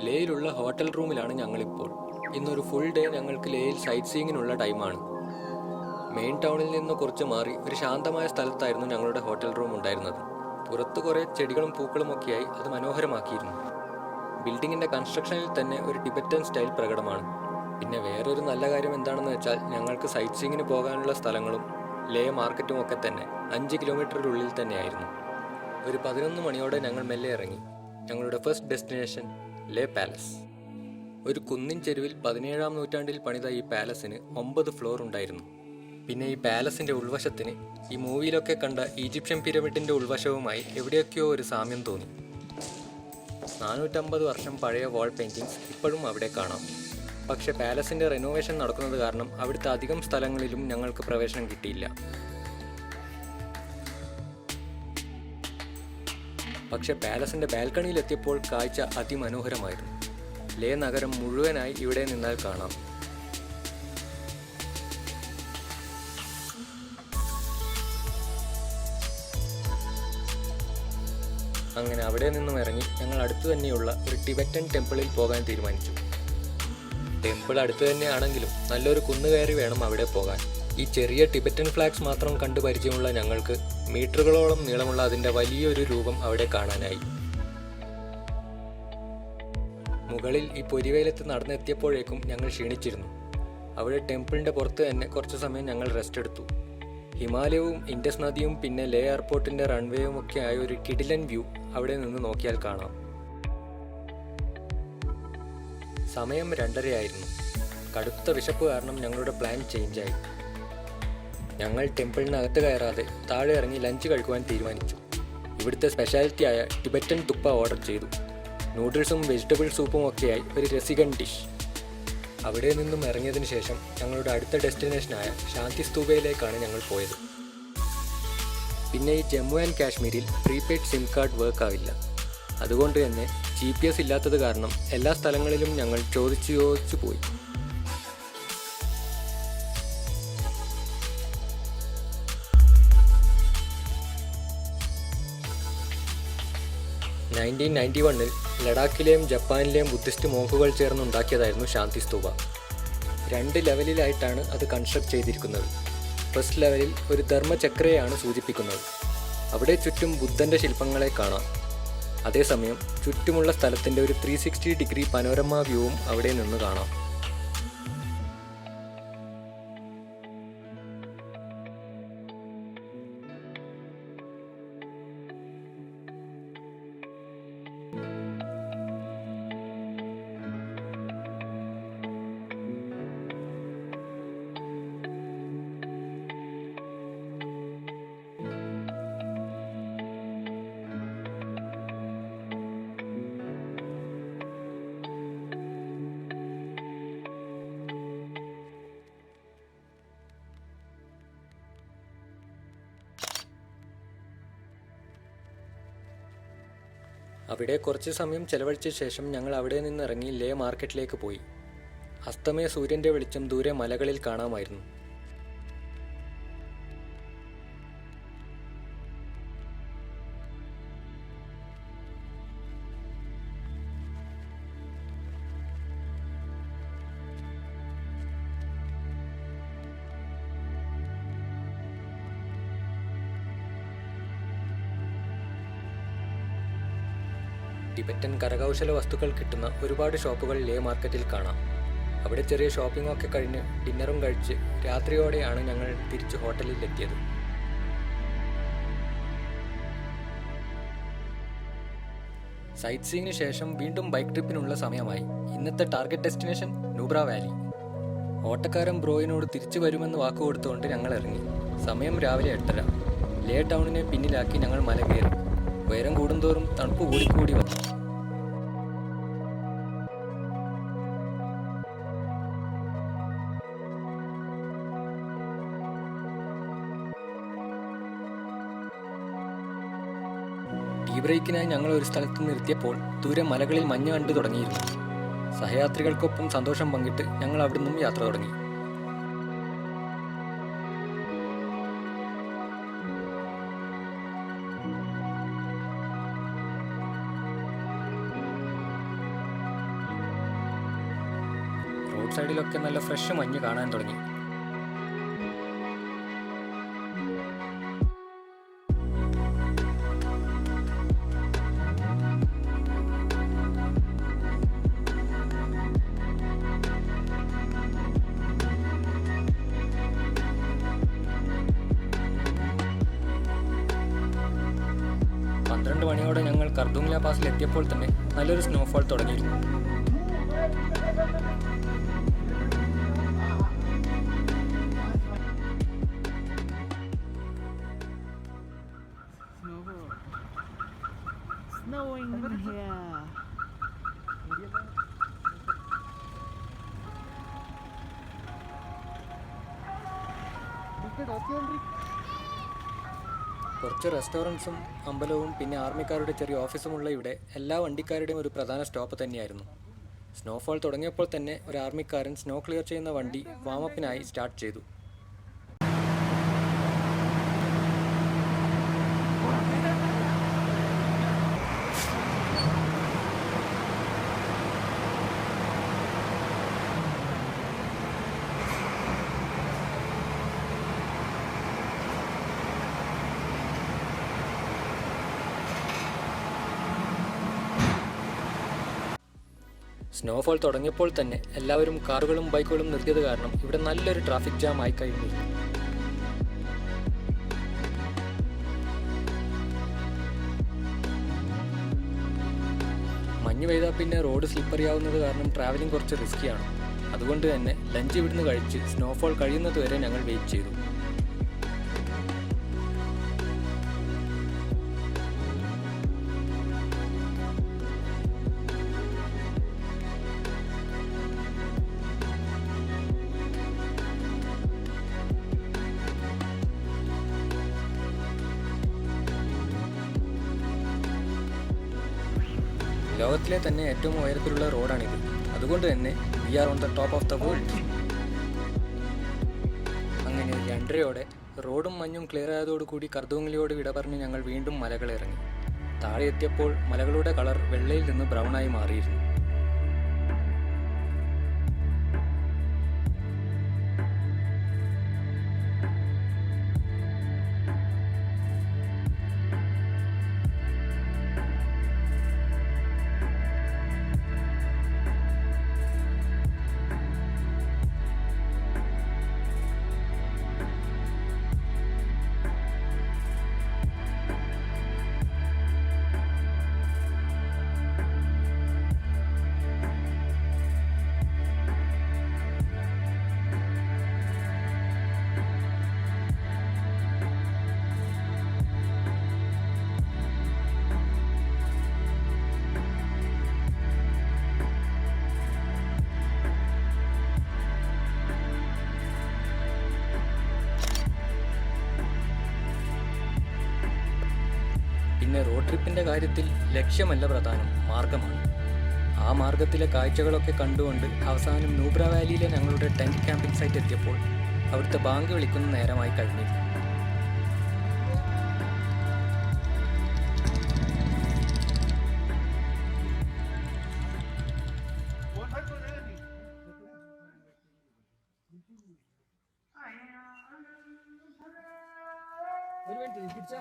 ലേയിലുള്ള hotel റൂമിലാണ് ഞങ്ങളിപ്പോൾ. ഇന്നൊരു ഫുൾ ഡേ ഞങ്ങൾക്ക് ലേയിൽ സൈറ്റ് സീയിങ്ങിനുള്ള ടൈമാണ് മെയിൻ ടൗണിൽ നിന്ന് കുറച്ച് മാറി ഒരു ശാന്തമായ സ്ഥലത്തായിരുന്നു ഞങ്ങളുടെ ഹോട്ടൽ റൂം ഉണ്ടായിരുന്നത്. പുറത്ത് കുറേ ചെടികളും പൂക്കളും ഒക്കെയായി അത് മനോഹരമാക്കിയിരുന്നു. ബിൽഡിങ്ങിന്റെ കൺസ്ട്രക്ഷനിൽ തന്നെ ഒരു ടിബറ്റൻ സ്റ്റൈൽ പ്രകടമാണ്. പിന്നെ വേറൊരു നല്ല കാര്യം എന്താണെന്ന് വെച്ചാൽ ഞങ്ങൾക്ക് സൈറ്റ് സീയിങ്ങിന് പോകാനുള്ള സ്ഥലങ്ങളും ലേ മാർക്കറ്റും ഒക്കെ തന്നെ അഞ്ച് കിലോമീറ്ററിനുള്ളിൽ തന്നെയായിരുന്നു. ഒരു പതിനൊന്ന് മണിയോടെ ഞങ്ങൾ മെല്ലെ ഇറങ്ങി. ഞങ്ങളുടെ ഫസ്റ്റ് ഡെസ്റ്റിനേഷൻ ലേ പാലസ് ഒരു കുന്നിൻ ചെരുവിൽ പതിനേഴാം നൂറ്റാണ്ടിൽ പണിത ഈ പാലസിന് ഒമ്പത് ഫ്ലോർ ഉണ്ടായിരുന്നു. പിന്നെ ഈ പാലസിന്റെ ഉൾവശത്തിന് ഈ മൂവിയിലൊക്കെ കണ്ട ഈജിപ്ഷ്യൻ പിരമിഡിന്റെ ഉൾവശവുമായി എവിടെയൊക്കെയോ ഒരു സാമ്യം തോന്നി. നാനൂറ്റമ്പത് വർഷം പഴയ വാൾ പെയിന്റിങ്സ് ഇപ്പോഴും അവിടെ കാണാം. പക്ഷേ പാലസിന്റെ റെനോവേഷൻ നടക്കുന്നത് കാരണം അവിടുത്തെ അധികം സ്ഥലങ്ങളിലും ഞങ്ങൾക്ക് പ്രവേശനം കിട്ടിയില്ല. പക്ഷെ പാലസിന്റെ ബാൽക്കണിയിൽ എത്തിയപ്പോൾ കാഴ്ച അതിമനോഹരമായിരുന്നു. ലേ നഗരം മുഴുവനായി ഇവിടെ നിന്നാൽ കാണാം. അങ്ങനെ അവിടെ നിന്നും ഇറങ്ങി ഞങ്ങൾ അടുത്തു തന്നെയുള്ള ഒരു ടിബറ്റൻ ടെമ്പിളിൽ പോകാൻ തീരുമാനിച്ചു. ടെമ്പിൾ അടുത്തു തന്നെയാണെങ്കിലും നല്ലൊരു കുന്നുകയറി വേണം അവിടെ പോകാൻ. ഈ ചെറിയ ടിബറ്റൻ ഫ്ലാഗ്സ് മാത്രം കണ്ടു പരിചയമുള്ള ഞങ്ങൾക്ക് മീറ്ററുകളോളം നീളമുള്ള അതിന്റെ വലിയൊരു രൂപം അവിടെ കാണാനായി. മുകളിൽ ഈ പൊരിവേലത്ത് നടന്നെത്തിയപ്പോഴേക്കും ഞങ്ങൾ ക്ഷീണിച്ചിരുന്നു. അവിടെ ടെമ്പിളിന്റെ പുറത്ത് തന്നെ കുറച്ച് സമയം ഞങ്ങൾ റെസ്റ്റ് എടുത്തു. ഹിമാലയവും ഇൻഡസ് നദിയും പിന്നെ ലേ എയർപോർട്ടിന്റെ റൺവേയും ഒക്കെ ആയ ഒരു കിഡിലൻ വ്യൂ അവിടെ നിന്ന് നോക്കിയാൽ കാണാം. സമയം രണ്ടരയായിരുന്നു. കടുത്ത വിശപ്പ് കാരണം ഞങ്ങളുടെ പ്ലാൻ ചേഞ്ചായി ഞങ്ങൾ ടെമ്പിളിനകത്ത് കയറാതെ താഴെ ഇറങ്ങി ലഞ്ച് കഴിക്കുവാൻ തീരുമാനിച്ചു. ഇവിടുത്തെ സ്പെഷ്യാലിറ്റി ആയ ടിബറ്റൻ തുപ്പ ഓർഡർ ചെയ്തു. നൂഡിൽസും വെജിറ്റബിൾ സൂപ്പും ഒക്കെയായി ഒരു രസികൻ ഡിഷ് അവിടെ നിന്നും ഇറങ്ങിയതിന് ശേഷം ഞങ്ങളുടെ അടുത്ത ഡെസ്റ്റിനേഷനായ ശാന്തി സ്തൂപയിലേക്കാണ് ഞങ്ങൾ പോയത്. പിന്നെ ഈ ജമ്മു ആൻഡ് കാശ്മീരിൽ പ്രീപെയ്ഡ് സിം കാർഡ് വർക്ക് ആവില്ല. അതുകൊണ്ട് തന്നെ ജി പി എസ് ഇല്ലാത്തത് കാരണം എല്ലാ സ്ഥലങ്ങളിലും ഞങ്ങൾ ചോദിച്ചു ചോദിച്ചു പോയി. നയന്റീൻ നയന്റി വണ്ണിൽ ലഡാക്കിലെയും ജപ്പാനിലെയും ബുദ്ധിസ്റ്റ് മോക്കുകൾ ചേർന്നുണ്ടാക്കിയതായിരുന്നു ശാന്തി സ്തൂപ. രണ്ട് ലെവലിലായിട്ടാണ് അത് കൺസ്ട്രക്ട് ചെയ്തിരിക്കുന്നത്. ഫസ്റ്റ് ലെവലിൽ ഒരു ധർമ്മചക്രയാണ് സൂചിപ്പിക്കുന്നത്. അവിടെ ചുറ്റും ബുദ്ധന്റെ ശില്പങ്ങളെ കാണാം. അതേസമയം ചുറ്റുമുള്ള സ്ഥലത്തിന്റെ ഒരു ത്രീ ഡിഗ്രി പനോരമ വ്യൂവും അവിടെ നിന്ന് കാണാം. അവിടെ കുറച്ച് സമയം ചെലവഴിച്ച ശേഷം ഞങ്ങൾ അവിടെ നിന്ന് ഇറങ്ങി ലേ മാർക്കറ്റിലേക്ക് പോയി. അസ്തമയ സൂര്യന്റെ വെളിച്ചം ദൂരെ മലകളിൽ കാണാമായിരുന്നു. ടിബറ്റൻ കരകൗശല വസ്തുക്കൾ കിട്ടുന്ന ഒരുപാട് ഷോപ്പുകൾ ലേ മാർക്കറ്റിൽ കാണാം. അവിടെ ചെറിയ ഷോപ്പിംഗ് ഒക്കെ കഴിഞ്ഞ് ഡിന്നറും കഴിച്ച് രാത്രിയോടെയാണ് ഞങ്ങൾ തിരിച്ച് ഹോട്ടലിൽ എത്തിയത് സൈറ്റ് സീയിങ്ങിന് ശേഷം വീണ്ടും ബൈക്ക് ട്രിപ്പിനുള്ള സമയമായി. ഇന്നത്തെ ടാർഗറ്റ് ഡെസ്റ്റിനേഷൻ നൂബ്ര വാലി. ഓട്ടക്കാരൻ ബ്രോയിനോട് തിരിച്ചു വരുമെന്ന് വാക്ക് കൊടുത്തുകൊണ്ട് ഞങ്ങൾ ഇറങ്ങി. സമയം രാവിലെ എട്ടര. ലേ ടൗണിനെ പിന്നിലാക്കി ഞങ്ങൾ മല കയറി തണുപ്പ് കൂടിക്കൂടി വന്നു. ടീ ബ്രേക്കിനായി ഞങ്ങൾ ഒരു സ്ഥലത്ത് നിർത്തിയപ്പോൾ ദൂരെ മലകളിൽ മഞ്ഞ് കണ്ടു തുടങ്ങിയിരുന്നു. സഹയാത്രികൾക്കൊപ്പം സന്തോഷം പങ്കിട്ട് ഞങ്ങൾ അവിടുന്നും യാത്ര തുടങ്ങി. റോഡ് സൈഡിലൊക്കെ നല്ല ഫ്രഷ് മഞ്ഞ് കാണാൻ തുടങ്ങി. പന്ത്രണ്ട് മണിയോടെ ഞങ്ങൾ കർദുംല പാസിൽ എത്തിയപ്പോൾ തന്നെ നല്ലൊരു സ്നോഫോൾ തുടങ്ങിയിരുന്നു. Snowing here. കുറച്ച് റെസ്റ്റോറന്റ്സും അമ്പലവും പിന്നെ ആർമിക്കാരുടെ ചെറിയ ഓഫീസുമുള്ള ഇവിടെ എല്ലാ വണ്ടിക്കാരുടെയും ഒരു പ്രധാന സ്റ്റോപ്പ് തന്നെയായിരുന്നു സ്നോഫോൾ തുടങ്ങിയപ്പോൾ തന്നെ ഒരു ആർമിക്കാരൻ സ്നോ ക്ലിയർ ചെയ്യുന്ന വണ്ടി വാമപ്പിനായി സ്റ്റാർട്ട് ചെയ്തു സ്നോഫോൾ തുടങ്ങിയപ്പോൾ തന്നെ എല്ലാവരും കാറുകളും ബൈക്കുകളും നിർത്തിയത് കാരണം ഇവിടെ നല്ലൊരു ട്രാഫിക് ജാം ആയി കഴിഞ്ഞു. മഞ്ഞ് പെയ്താൽ പിന്നെ റോഡ് സ്ലിപ്പറി ആവുന്നത് കാരണം ട്രാവലിംഗ് കുറച്ച് റിസ്കിയാണ് അതുകൊണ്ട് തന്നെ ലഞ്ച് ഇവിടുന്ന് കഴിച്ച് സ്നോഫോൾ കഴിയുന്നത് വരെ ഞങ്ങൾ വെയിറ്റ് ചെയ്തു. ലോകത്തിലെ തന്നെ ഏറ്റവും ഉയരത്തിലുള്ള റോഡാണിത്. അതുകൊണ്ട് തന്നെ we are on the top of the world അങ്ങനെ രണ്ടരയോടെ റോഡും മഞ്ഞും ക്ലിയർ ആയതോടുകൂടി കർദൂങ്ങലിയോട് വിട പറഞ്ഞ് ഞങ്ങൾ വീണ്ടും മലകളിറങ്ങി. താഴെ എത്തിയപ്പോൾ മലകളുടെ കളർ വെള്ളയിൽ നിന്ന് ബ്രൗണായി മാറിയിരുന്നു. പിന്നെ റോഡ് ട്രിപ്പിന്റെ കാര്യത്തിൽ ലക്ഷ്യമല്ല പ്രധാനം മാർഗമാണ് ആ മാർഗത്തിലെ കാഴ്ചകളൊക്കെ കണ്ടുകൊണ്ട് അവസാനം നൂബ്ര വാലിയിലെ ഞങ്ങളുടെ ടെന്റ് ക്യാമ്പിംഗ് സൈറ്റ് എത്തിയപ്പോൾ അവിടുത്തെ ബാങ്ക് വിളിക്കുന്ന നേരമായി കഴിഞ്ഞു ഒരു മിനിറ്റ് തിരിച്ചാ